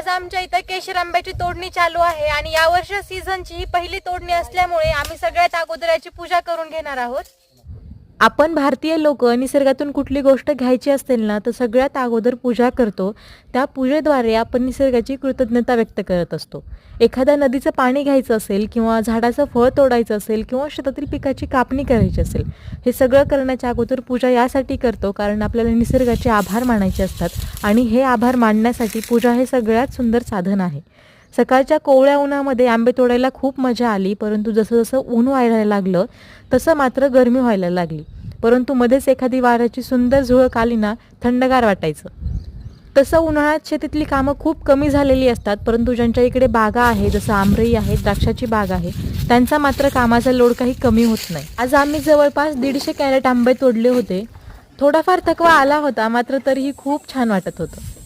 आज आमच्या इथं केशर आंब्याची तोडणी चालू आहे आणि यावर्षी सीझनची ही पहिली तोडणी असल्यामुळे आम्ही सगळ्यात अगोदर याची पूजा करून घेणार आहोत. आपण भारतीय लोक निसर्गातून कुठली गोष्ट घ्यायची असेल ना तर सगळ्यात अगोदर पूजा करतो. त्या पूजेद्वारे आपण निसर्गाची कृतज्ञता व्यक्त करत असतो. एखाद्या नदीचं पाणी घ्यायचं असेल किंवा झाडाचं फळ तोडायचं असेल किंवा शेतातील पिकाची कापणी करायची असेल हे सगळं करण्याच्या अगोदर पूजा यासाठी करतो कारण आपल्याला निसर्गाचे आभार मानायचे असतात. आणि हे आभार मानण्यासाठी पूजा हे सगळ्यात सुंदर साधन आहे. सकाळच्या कोवळ्या उन्हामध्ये आंबे तोडायला खूप मजा आली परंतु जसं जसं ऊन व्हायला लागलं तसं मात्र गरमी व्हायला लागली. परंतु मध्येच एखादी वाऱ्याची सुंदर झुळक आली ना थंडगार वाटायचं. तसं उन्हाळ्यात शेतीतली कामं खूप कमी झालेली असतात परंतु ज्यांच्या इकडे बागा आहे जसं आमरई आहे द्राक्षाची बाग आहे त्यांचा मात्र कामाचा लोड काही कमी होत नाही. आज आम्ही जवळपास दीडशे कॅरेट आंबे तोडले होते. थोडाफार थकवा आला होता मात्र तरीही खूप छान वाटत होतं.